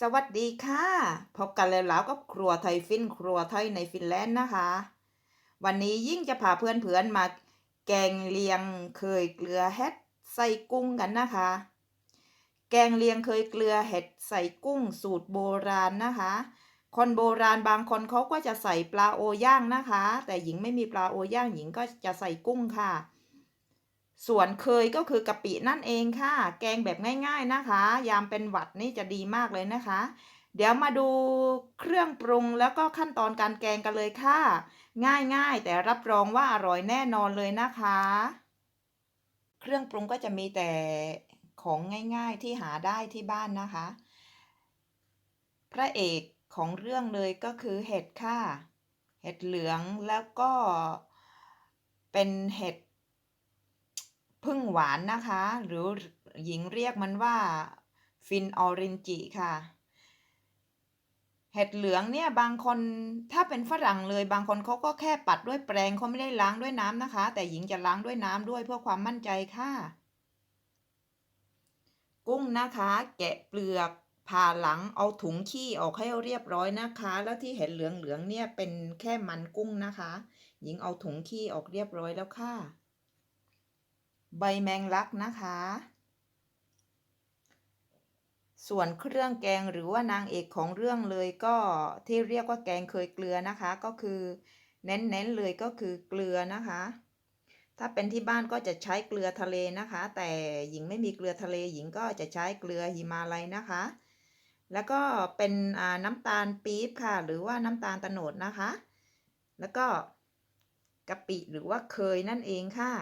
สวัสดีค่ะ พบกันแล้วกับครัวไทยฟินครัวไทยในฟินแลนด์นะคะ วันนี้ยิ่งจะพาเพื่อนๆมาแกงเลียงเคยเกลือเห็ดใส่กุ้งกันนะคะ แกงเลียงเคยเกลือเห็ดใส่กุ้งสูตรโบราณนะคะ คนโบราณบางคนเขาก็จะใส่ปลาโอย่างนะคะ แต่หญิงไม่มีปลาโอย่างหญิงก็จะใส่กุ้งค่ะ ส่วนเคยก็คือกะปินั่นเองค่ะ แกงแบบง่าย ๆนะคะ ยามเป็นหวัดนี่จะดีมากเลยนะคะ เดี๋ยวมาดูเครื่องปรุงแล้วก็ขั้นตอนการแกงกันเลยค่ะ ง่ายๆ แต่รับรองว่าอร่อยแน่นอนเลยนะคะ เครื่องปรุงก็จะมีแต่ของง่ายๆที่หาได้ที่บ้านนะคะ พระเอกของเรื่องเลยก็คือเห็ดค่ะ เห็ดเหลืองแล้วก็เป็นเห็ด พึ่งหวานนะคะ หรือหญิงเรียกมันว่าฟินออรินจิค่ะ เห็ดเหลืองเนี่ยบางคนถ้าเป็นฝรั่งเลย บางคนเขาก็แค่ปัดด้วยแปรงเขาไม่ได้ล้างด้วยน้ำนะคะ แต่หญิงจะล้างด้วยน้ำด้วยเพื่อความมั่นใจค่ะ กุ้งนะคะ แกะเปลือกผ่าหลังเอาถุงขี้ออกให้เรียบร้อยนะคะ แล้วที่เห็นเหลืองๆเนี่ยเป็นแค่มันกุ้งนะคะ หญิงเอาถุงขี้ออกเรียบร้อยแล้วค่ะ ใบแมงลักนะคะ ส่วนเครื่องแกงหรือว่านางเอกของเรื่องเลยก็ที่เรียกว่าแกงเคยเกลือนะคะ ก็คือเน้นๆเลยก็คือเกลือนะคะ ถ้าเป็นที่บ้านก็จะใช้เกลือทะเลนะคะ แต่หญิงไม่มีเกลือทะเลหญิงก็จะใช้เกลือหิมาลัยนะคะ แล้วก็เป็นน้ำตาลปี๊บค่ะ หรือว่าน้ำตาลตะโนดนะคะ แล้วก็กะปิหรือว่าเคยนั่นเองค่ะ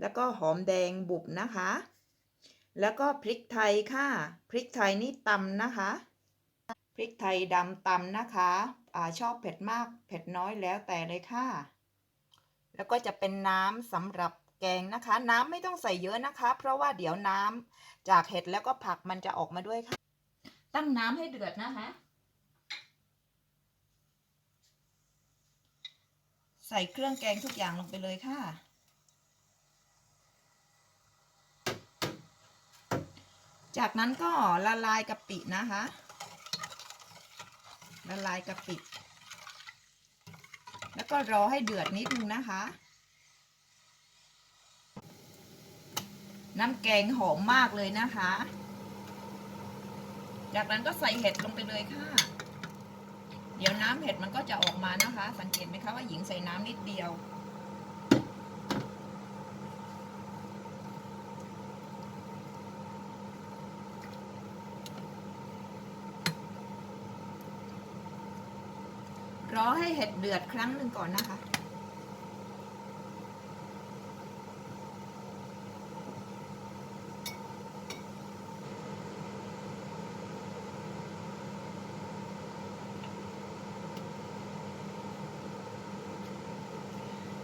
แล้วก็หอมแดงบุบนะคะ แล้วก็พริกไทยค่ะ พริกไทยนี่ตำนะคะ พริกไทยดำตำนะคะอาชอบเผ็ดมากเผ็ดน้อยแล้วแต่เลยค่ะ แล้วก็จะเป็นน้ำสำหรับแกงนะคะ น้ำไม่ต้องใส่เยอะนะคะ เพราะว่าเดี๋ยวน้ำจากเห็ดแล้วก็ผักมันจะออกมาด้วยค่ะ ตั้งน้ำให้เดือดนะคะใส่เครื่องแกงทุกอย่างลงไปเลยค่ะ จากนั้นก็ละลายกะปินะคะ ละลายกะปิ แล้วก็รอให้เดือดนิดนึงนะคะ น้ำแกงหอมมากเลยนะคะ จากนั้นก็ใส่เห็ดลงไปเลยค่ะ เดี๋ยวน้ำเห็ดมันก็จะออกมานะคะ สังเกตไหมคะว่าหญิงใส่น้ำนิดเดียว รอให้เห็ดเดือดครั้งหนึ่งก่อนนะคะ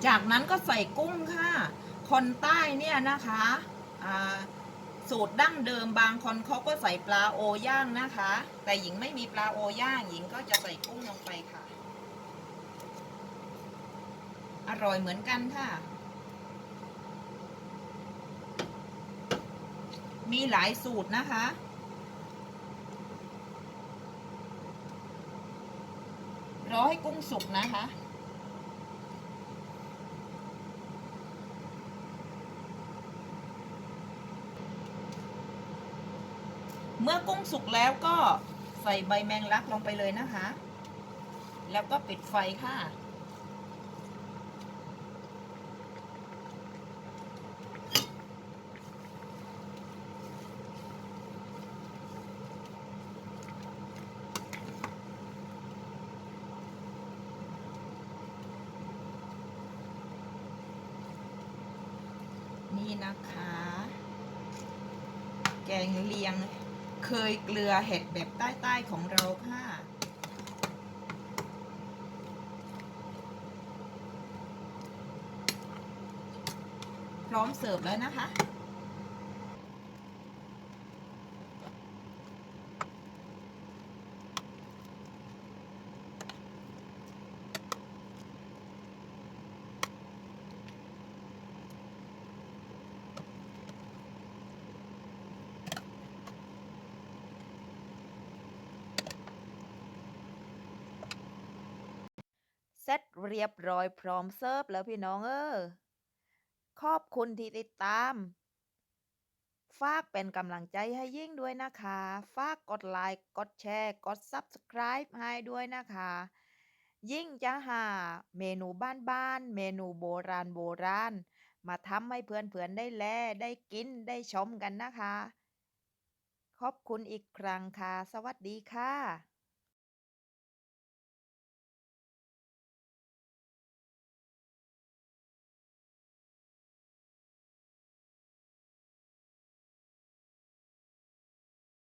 จากนั้นก็ใส่กุ้งค่ะ คนใต้เนี่ยนะคะสูตรดั้งเดิมบางคนเขาก็ใส่ปลาโอย่างนะคะ แต่หญิงไม่มีปลาโอย่างหญิงก็จะใส่กุ้งลงไปค่ะ อร่อยเหมือนกันค่ะ มีหลายสูตรนะคะ รอให้กุ้งสุกนะคะเมื่อกุ้งสุกแล้วก็ใส่ใบแมงลักลงไปเลยนะคะ แล้วก็ปิดไฟค่ะ นี่นะคะ แกงเลียงเคยเกลือเห็ดแบบใต้ๆของเราค่ะพร้อมเสิร์ฟแล้วนะคะ ร็จเรียบร้อยพร้อมเสิร์ฟแล้วพี่น้องเออขอบคุณที่ติดตาม ฝากเป็นกำลังใจให้ยิ่งด้วยนะคะ ฝากกดไลค์ กดแชร์ กด Subscribe ให้ด้วยนะคะ ยิ่งจะหาเมนูบ้านๆ เมนูโบราณโบราณ มาทำให้เพื่อนๆ ได้แล ได้กิน ได้ชมกันนะคะ ขอบคุณอีกครั้งค่ะ สวัสดีค่ะ